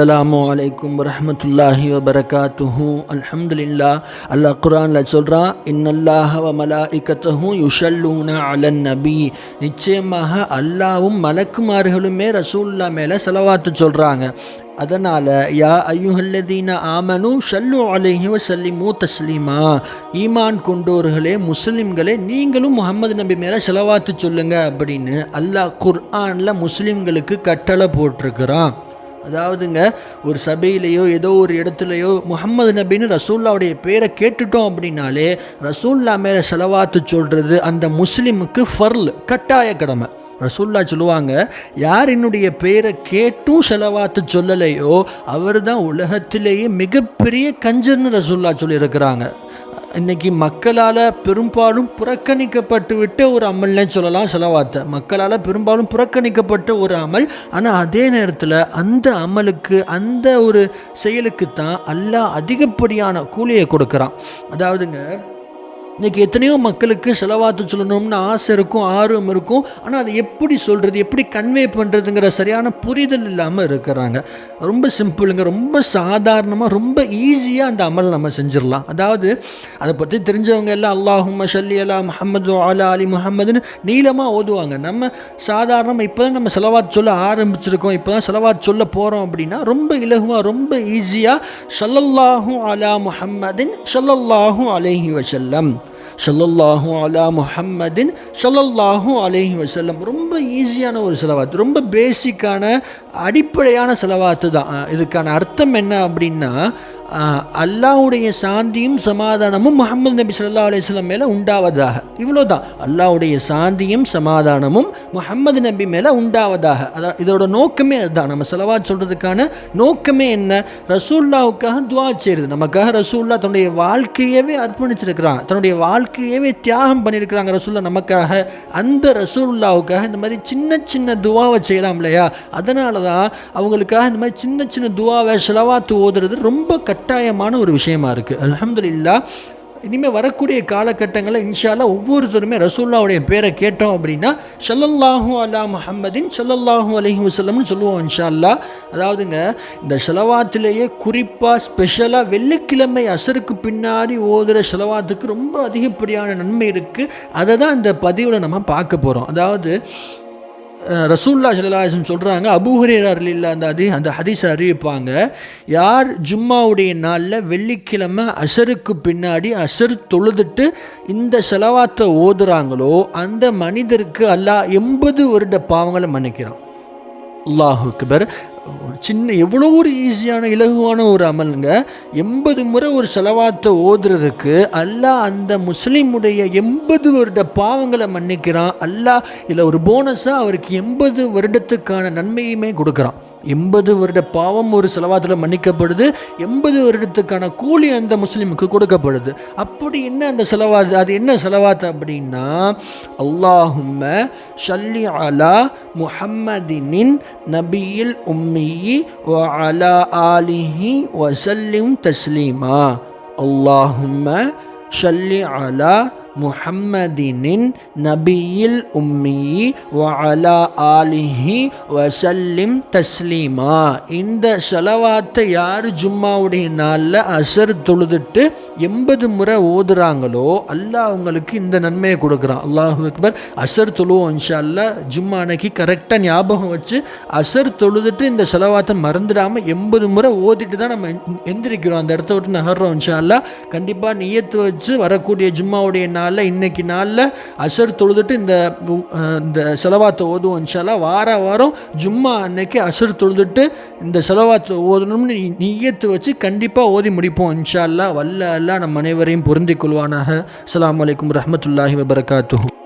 அஸ்ஸலாமு அலைக்கும் வரமத்துல்லாஹி வபரகாத்துஹு அல்ஹம்துலில்லா அல்லாஹ் குர்ஆனில் சொல்கிறான் இன்னல்லாஹ வ மலாஇக்கத்தஹு யுஷல்லூன அலன் நபி நிச்சயமாக அல்லாவும் மலக்குமார்களுமே ரசூல்லா மேலே செலவாத்து சொல்கிறாங்க அதனால் யா ஐயுஹல்லதீன ஆமனு ஷல்லு அலேஹி வசல்லிமு தஸ்லீமா. ஈமான் கொண்டோர்களே முஸ்லிம்களே நீங்களும் முகமது நபி மேலே செலவாத்து சொல்லுங்கள் அப்படின்னு அல்லாஹ் குர்ஆனில் முஸ்லிம்களுக்கு கட்டளை போட்டிருக்கிறான். அதாவதுங்க ஒரு சபையிலையோ ஏதோ ஒரு இடத்துலையோ முகமது நபின்னு ரசூல்லாவுடைய பேரை கேட்டுட்டோம் அப்படின்னாலே ரசூல்லா மேலே செலவாத்து சொல்கிறது அந்த முஸ்லீமுக்கு ஃபர்ல் கட்டாய கடமை. ரசூல்லா சொல்லுவாங்க யார் என்னுடைய பேரை கேட்டும் செலவாத்து சொல்லலையோ அவர் தான் உலகத்திலேயே மிகப்பெரிய கஞ்சர்னு ரசூல்லா சொல்லியிருக்கிறாங்க. இன்னைக்கு மக்களால் பெரும்பாலும் புறக்கணிக்கப்பட்டு விட்ட ஒரு அமல்னே சொல்லலாம் செலவாத்த. மக்களால் பெரும்பாலும் புறக்கணிக்கப்பட்ட ஒரு அமல் ஆனால் அதே நேரத்தில் அந்த அமலுக்கு அந்த ஒரு செயலுக்கு தான் அல்லாஹ் அதிகப்படியான கூலியை கொடுக்குறான். அதாவதுங்க இன்றைக்கி எத்தனையோ மக்களுக்கு செலவாத்து சொல்லணும்னு ஆசை இருக்கும் ஆர்வம் இருக்கும். ஆனால் அதை எப்படி சொல்கிறது எப்படி கன்வே பண்ணுறதுங்கிற சரியான புரிதல் இல்லாமல் இருக்கிறாங்க. ரொம்ப சிம்பிளுங்க ரொம்ப சாதாரணமாக ரொம்ப ஈஸியாக அந்த அமல் நம்ம செஞ்சிடலாம். அதாவது அதை பற்றி தெரிஞ்சவங்க எல்லாம் அல்லாஹும் ஷல்லி அலா முஹம்மது அலா அலி முஹம்மதுன்னு நீளமாக ஓதுவாங்க. நம்ம சாதாரணமாக இப்போ தான் நம்ம செலவாத் சொல்ல ஆரம்பிச்சிருக்கோம் இப்போ தான் செலவாத் சொல்ல போகிறோம் அப்படின்னா ரொம்ப இலகுவாக ரொம்ப ஈஸியாக சல்லல்லாஹும் அலா முஹம்மதின் சல்லல்லாஹும் அலேஹி வசல்லம் ஷல்லல்லாஹு அலா முஹம்மதின் ஷல்லல்லாஹு அலேஹி வசல்லம் ரொம்ப ஈஸியான ஒரு செலவாத்து ரொம்ப பேசிக்கான அடிப்படையான செலவாத்து தான். இதுக்கான அர்த்தம் என்ன அப்படின்னா அல்லாவுடைய சாந்தியும் சமாதானமும் முகமது நபி சொல்லா அலிஸ்லாம் மேலே உண்டாவதாக. இவ்வளோ தான் அல்லாவுடைய சாந்தியும் சமாதானமும் முகமது நபி மேலே உண்டாவதாக. அதான் இதோட நோக்கமே அதுதான். நம்ம செலவா சொல்கிறதுக்கான நோக்கமே என்ன? ரசூல்லாவுக்காக துவா செய்யுது நமக்காக ரசூல்லா தன்னுடைய வாழ்க்கையவே அர்ப்பணிச்சிருக்கிறாங்க தன்னுடைய வாழ்க்கையவே தியாகம் பண்ணியிருக்கிறாங்க ரசூல்லா நமக்காக. அந்த ரசூல்லாவுக்காக இந்த மாதிரி சின்ன சின்ன துவாவை செய்யலாம் இல்லையா? அதனால தான் அவங்களுக்காக இந்த மாதிரி சின்ன சின்ன துவாவை செலவாத்து ஓதுறது ரொம்ப கட்டாயமான ஒரு விஷயமா இருக்குது அலமதுல்லா இனிமேல் வரக்கூடிய காலகட்டங்களில் இன்ஷால்லா ஒவ்வொருத்தருமே ரசூல்லாவுடைய பேரை கேட்டோம் அப்படின்னா ஷல்லல்லாஹு அலா முஹம்மதின் ஷல்லல்லாஹு அலஹி வசல்லம்னு சொல்லுவோம் இன்ஷால்லா அதாவதுங்க இந்த ஷலவாத்திலேயே குறிப்பாக ஸ்பெஷலாக வெள்ளிக்கிழமை அசருக்கு பின்னாடி ஓதுகிற ஷலவாத்துக்கு ரொம்ப அதிகப்படியான நன்மை இருக்குது அதை தான் இந்த பதிவில் நம்ம பார்க்க போகிறோம் அதாவது ரசூல்லா சல்லாஹம் சொல்கிறாங்க அபூஹரேரார் இல்லா அந்த அதி அந்த ஹதீஸை அறிவிப்பாங்க. யார் ஜும்மாவுடைய நாளில் வெள்ளிக்கிழமை அசருக்கு பின்னாடி அசர் தொழுதுட்டு இந்த செலவாத்தை ஓதுறாங்களோ அந்த மனிதருக்கு அல்லாஹ் எண்பது வருட பாவங்களை மன்னிக்கிறான். அல்லாஹு அக்பர். ஒரு சின்ன எவ்வளோ ஒரு ஈஸியான இலகுவான ஒரு அமலுங்க. எண்பது முறை ஒரு செலவாத்தை ஓதுறதுக்கு அல்லாஹ் அந்த முஸ்லீமுடைய எண்பது வருட பாவங்களை மன்னிக்கிறான். அல்லாஹ் இல்லை ஒரு போனஸாக அவருக்கு எண்பது வருடத்துக்கான நன்மையுமே கொடுக்குறான். எண்பது வருட பாவம் ஒரு செலவாத்தில் மன்னிக்கப்படுது. எண்பது வருடத்துக்கான கூலி அந்த முஸ்லீமுக்கு கொடுக்கப்படுது. அப்படி என்ன அந்த செலவாது அது என்ன செலவாத்து அப்படின்னா அல்லாஹும்ம ஷல்லி அலா முஹம்மதினின் நபியில் உம்மியி வ அலா ஆலிஹி வசல்லிம் தஸ்லீமா. அல்லாஹும்ம ஷல்லி அலா முஹம்மதினின் நபியில் உம்மி வஅலா ஆலிஹி வசல்லிம் தஸ்லீமா. இந்த செலவாத்தை யார் ஜும்மாவுடைய நாளில் அசர் தொழுதுட்டு எண்பது முறை ஓதுறாங்களோ அல்லாஹ் அவங்களுக்கு இந்த நன்மையை கொடுக்குறான். அல்லாஹு அக்பர். அசர் தொழுவோம் இன்ஷா அல்லா ஜும்மா அன்னைக்கு கரெக்டாக ஞாபகம் வச்சு அசர் தொழுதுட்டு இந்த செலவாத்தை மறந்துடாமல் எண்பது முறை ஓதிட்டு தான் நம்ம எந்திரிக்கிறோம். அந்த இடத்த விட்டு நகர்றோம் இன்ஷா அல்லா கண்டிப்பாக நியத்து வச்சு வரக்கூடிய ஜும்மாவுடைய நாள் நாளில் இன்றைக்கி நாளில் அசர் தொழுதுட்டு இந்த இந்த செலவாத்தை ஓதுவோம் இன்ஷால்லா வார வாரம் ஜும்மா அன்னைக்கு அசர் தொழுதுட்டு இந்த செலவாத்தை ஓதணும்னு நீயத்து வச்சு கண்டிப்பாக ஓதி முடிப்போம் இன்ஷால்லா வல்ல அல்லா நம் அனைவரையும் பொருந்திக் கொள்வானாக. அஸ்லாம் வலைக்கம் ரஹமத்துல்லாஹி வபரகாத்து